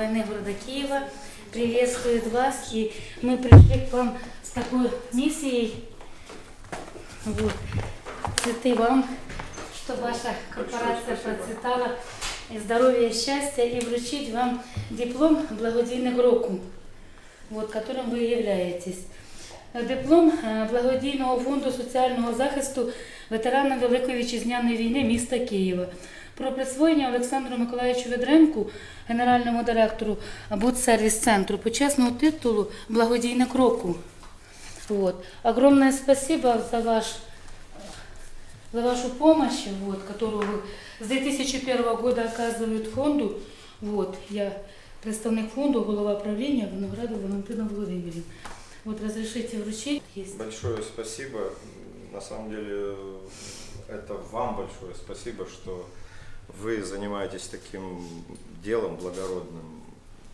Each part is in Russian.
войны города Киева приветствует вас. И мы пришли к вам с такой миссией. Вот. Цветы вам, чтобы ваша корпорация процветала, и здоровья и счастья, и вручить вам диплом благодійних року, вот, которым ви являєтесь. Диплом е, благодійного фонду соціального захисту ветерана Великої вітчизняної війни міста Києва. Про присвоєння Олександру Миколаївичу Ведренку, генеральному директору Будсервіс-центру, почесного титулу Благодійник року. Вот. Огромное спасибо за ваш за вашу помощь, вот, которую вы с 2001 года оказывают фонду. Вот, я представник фонду, голова правления Винограду Валентина Владимирівна. Вот разрешите вручить. Есть. Большое спасибо. На самом деле, это вам большое спасибо, что вы занимаетесь таким делом благородным.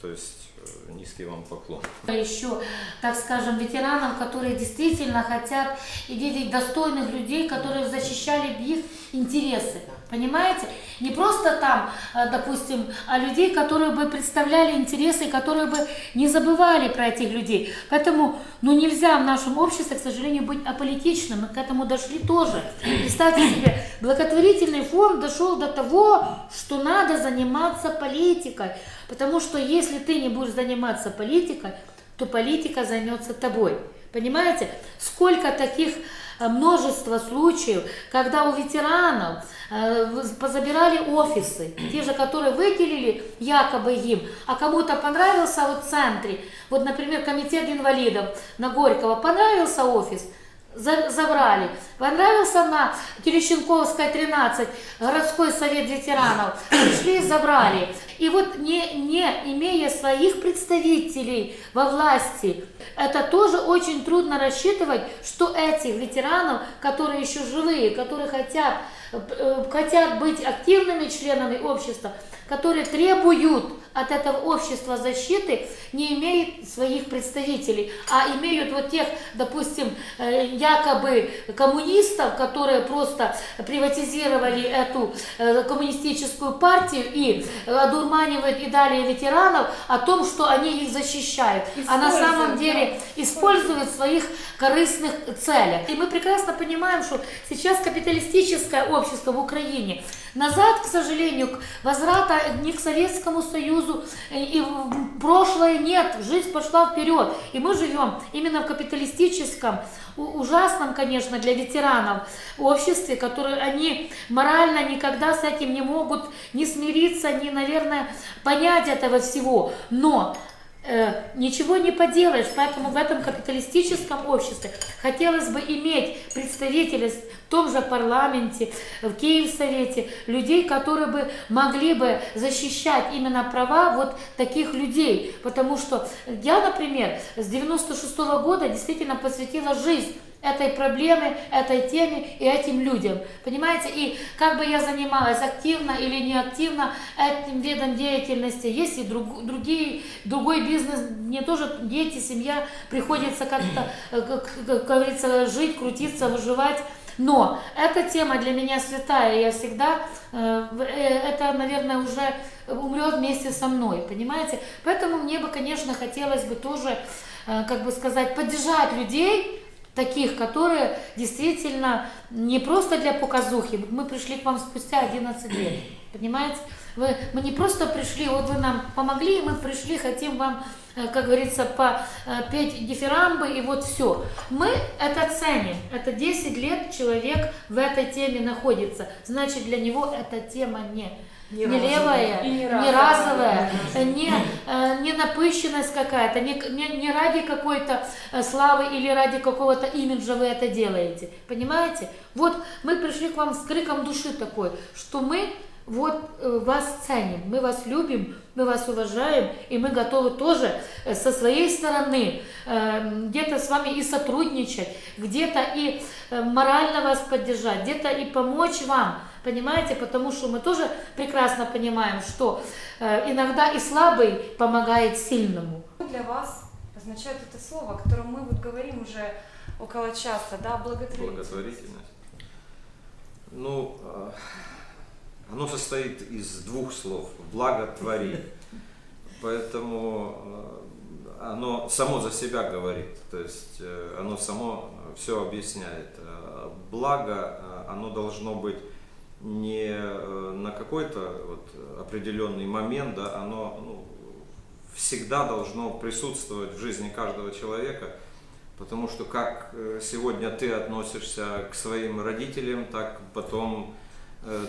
То есть э, низкий вам поклон. еще, так скажем, ветеранам, которые действительно хотят и видеть достойных людей, которые защищали бы их интересы. Понимаете? Не просто там, э, допустим, а людей, которые бы представляли интересы, которые бы не забывали про этих людей. Поэтому, ну нельзя в нашем обществе, к сожалению, быть аполитичным. Мы к этому дошли тоже. Представьте себе, благотворительный фонд дошел до того, что надо заниматься политикой. Потому что если ты не будешь заниматься политикой, то политика займется тобой. Понимаете? Сколько таких множество случаев, когда у ветеранов э, позабирали офисы, те же, которые выделили якобы им, а кому-то понравился вот в центре, вот, например, комитет инвалидов на Горького, понравился офис, забрали. Понравился на Терещенковская 13, городской совет ветеранов, пришли, забрали. И вот не, не имея своих представителей во власти, это тоже очень трудно рассчитывать, что этих ветеранов, которые еще живые, которые хотят, хотят быть активными членами общества, которые требуют от этого общества защиты, не имеют своих представителей, а имеют вот тех, допустим, э, якобы коммунистов, которые просто приватизировали эту э, коммунистическую партию и э, одурманивают и далее ветеранов о том, что они их защищают, а на самом деле используют в своих корыстных целях. И мы прекрасно понимаем, что сейчас капиталистическое общество в Украине назад, к сожалению, к- возврата ни к Советскому Союзу э, и в прошлое нет, жизнь пошла вперед. И мы живем именно в капиталистическом, ужасном, конечно, для ветеранов обществе, которые они морально никогда с этим не могут не смириться, не, наверное, понять этого всего. Но Э, ничего не поделаешь, поэтому в этом капиталистическом обществе хотелось бы иметь представителей в том же парламенте, в Киевсовете, людей, которые бы могли бы защищать именно права вот таких людей. Потому что я, например, с 96 года действительно посвятила жизнь этой проблеме, этой теме и этим людям. Понимаете? И как бы я занималась активно или не активно этим видом деятельности, есть и друг- другие, другой бизнес, мне тоже дети, семья, приходится как-то, э, как, как говорится, жить, крутиться, выживать. Но эта тема для меня святая, я всегда, э, э, это, наверное, уже умрет вместе со мной, понимаете? Поэтому мне бы, конечно, хотелось бы тоже, э, как бы сказать, поддержать людей, таких, которые действительно не просто для показухи. Мы пришли к вам спустя 11 лет, понимаете? Вы, мы не просто пришли, вот вы нам помогли, мы пришли, хотим вам, э, как говорится, попеть дифирамбы, и вот все. Мы это ценим. Это 10 лет человек в этой теме находится. Значит, для него эта тема не, не, разовая. левая, не не э, не, э, не напыщенность какая-то, не, не, не ради какой-то э, славы или ради какого-то имиджа вы это делаете. Понимаете? Вот мы пришли к вам с криком души такой, что мы вот э, вас ценим, мы вас любим, мы вас уважаем, и мы готовы тоже э, со своей стороны э, где-то с вами и сотрудничать, где-то и морально вас поддержать, где-то и помочь вам. Понимаете, потому что мы тоже прекрасно понимаем, что иногда и слабый помогает сильному. Для вас означает это слово, о котором мы вот говорим уже около часа, да, благотворительность? Благотворительность. Ну, э, оно состоит из двух слов. Благотвори. Поэтому э, оно само за себя говорит, то есть э, оно само все объясняет. Э, Благо, оно должно быть не на какой-то вот определенный момент, да, оно ну, всегда должно присутствовать в жизни каждого человека, потому что как сегодня ты относишься к своим родителям, так потом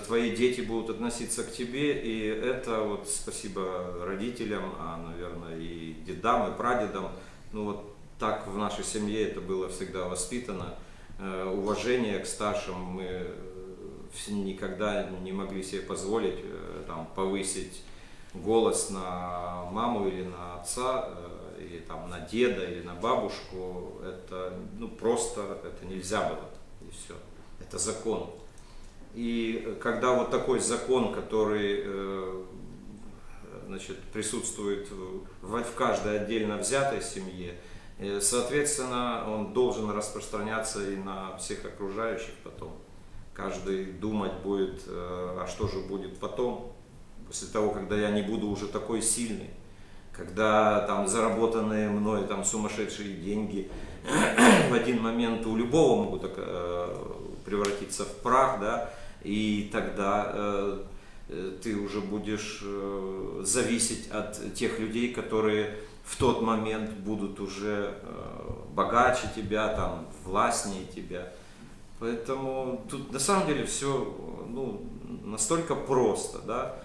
твои дети будут относиться к тебе, и это вот спасибо родителям, а, наверное, и дедам, и прадедам, ну вот так в нашей семье это было всегда воспитано. Э, Уважение к старшим мы э, никогда не могли себе позволить э, там, повысить голос на маму или на отца, э, или там на деда, или на бабушку. Это ну, просто это нельзя было. И все. Это закон. И э, когда вот такой закон, который э, значит, присутствует в, в каждой отдельно взятой семье, э, соответственно, он должен распространяться и на всех окружающих потом. Каждый думать будет, а что же будет потом, после того, когда я не буду уже такой сильный, когда там заработанные мной там сумасшедшие деньги в один момент у любого могут превратиться в прах, да, и тогда э, э, ты уже будешь э, зависеть от тех людей, которые в тот момент будут уже э, богаче тебя, там, властнее тебя. Поэтому тут на самом деле все ну, настолько просто, да.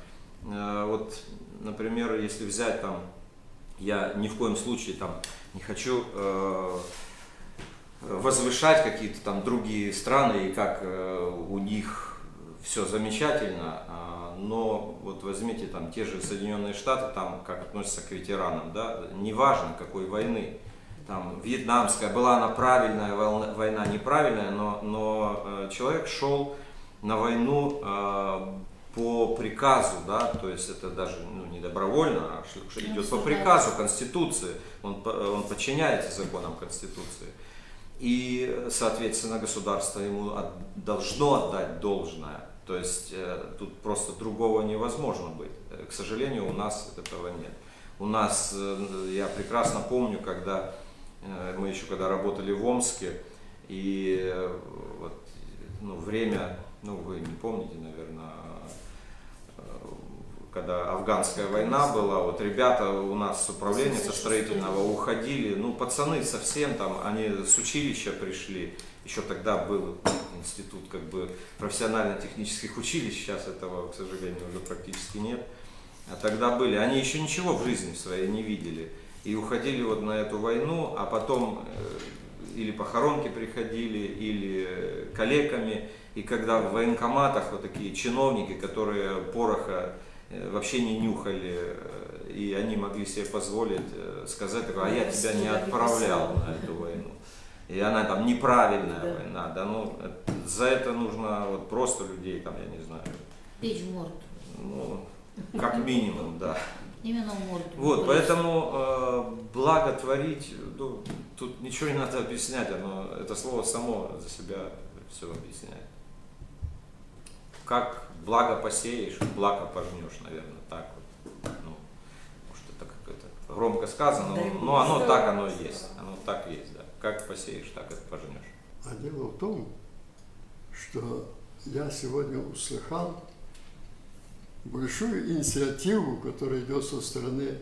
Э, Вот, например, если взять там, я ни в коем случае там не хочу э, возвышать какие-то там другие страны и как э, у них все замечательно, а, но вот возьмите там те же Соединенные Штаты, там как относятся к ветеранам, да, неважно какой войны, там вьетнамская, была она правильная война, неправильная, но, но э, человек шел на войну э, по приказу, да, то есть это даже ну, не добровольно, а ш- идет по приказу Конституции, он, он подчиняется законам Конституции. И, соответственно, государство ему от- должно отдать должное. То есть э, тут просто другого невозможно быть. Э, К сожалению, у нас этого нет. У нас, э, я прекрасно помню, когда мы еще когда работали в Омске, и вот, ну, время, ну вы не помните, наверное, э, когда афганская война была, вот ребята у нас с управления со строительного уходили, ну пацаны совсем там, они с училища пришли, еще тогда был институт как бы профессионально-технических училищ, сейчас этого, к сожалению, уже практически нет, а тогда были, они еще ничего в жизни своей не видели, и уходили вот на эту войну, а потом э, или похоронки приходили, или э, коллегами, и когда в военкоматах вот такие чиновники, которые пороха вообще не нюхали, э, и они могли себе позволить э, сказать, а я тебя не отправлял на эту войну. И она там неправильная Да. война, да, ну, это- за это нужно вот просто людей, там, я не знаю, Печь в морду. ну, как минимум, да. Именно в морду. Вот, поэтому э, благо творить, ну, тут ничего не надо объяснять, оно, это слово само за себя все объясняет. Как благо посеешь, благо пожнешь, наверное, так вот. Ну, может, это как-то громко сказано, но, но оно так оно есть, оно так есть, да. Как посеешь, так это пожнешь. А дело в том, что я сегодня услыхал большую инициативу, которая идет со стороны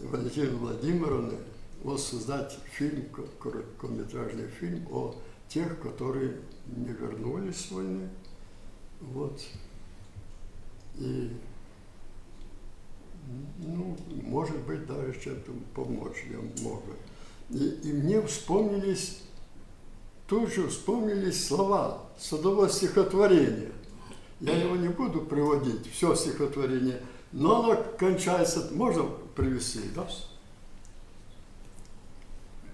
Валентины Владимировны, вот создать фильм, ко- короткометражный фильм о тех, которые не вернулись с войны. Вот. И, ну, может быть, даже чем-то помочь я мог бы. И, и мне вспомнились тут же вспомнились слова садового стихотворения. Я его не буду приводить, все стихотворение, но оно кончается, можно привести, да?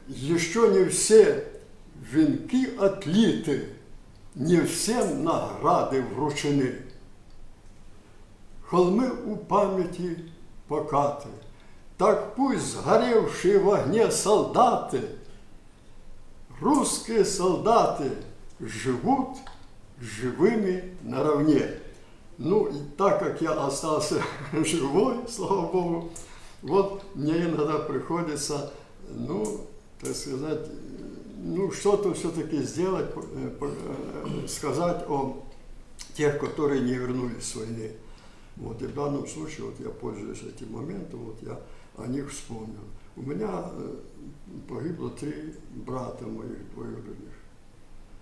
Еще не все венки отлиты, не всем награды вручены. Холмы у памяти покаты, так пусть сгоревшие в огне солдаты русские солдаты живут живыми наравне. Ну, и так как я остался живой, слава Богу, Вот мне иногда приходится, ну, так сказать, ну, что-то все-таки сделать, э, по- э, сказать о тех, которые не вернулись с войны. Вот, и в данном случае, вот я пользуюсь этим моментом, вот я о них вспомнил. У меня э, погибло три брата моих двоюродных.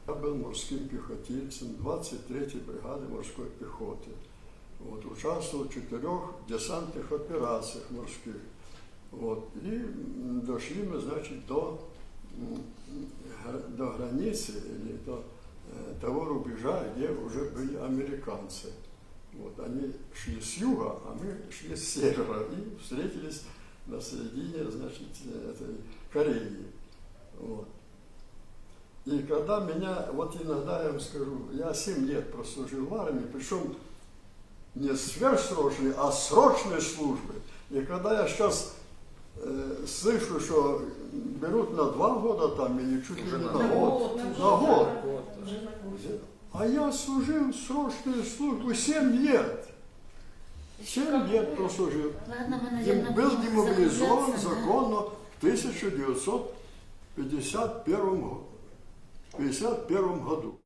Я был морским пехотинцем 23-й бригады морской пехоты. Вот, участвовал в четырех десантных операциях морских. Вот, и м, дошли мы, значит, до, м, гра- до границы или до э, того рубежа, где уже были американцы. Вот, они шли с юга, а мы шли с севера и встретились на середине, значит, этой Кореи. Вот. И когда меня, вот иногда я вам скажу, я 7 лет прослужил в армии, причем не сверхсрочной, а срочной службы. И когда я сейчас э, слышу, что берут на два года там или чуть ли не на год, на год, а я служил срочную службу 7 лет. 7 лет прослужил. Наверное, был демобилизован законно в 1951 го- 51 году.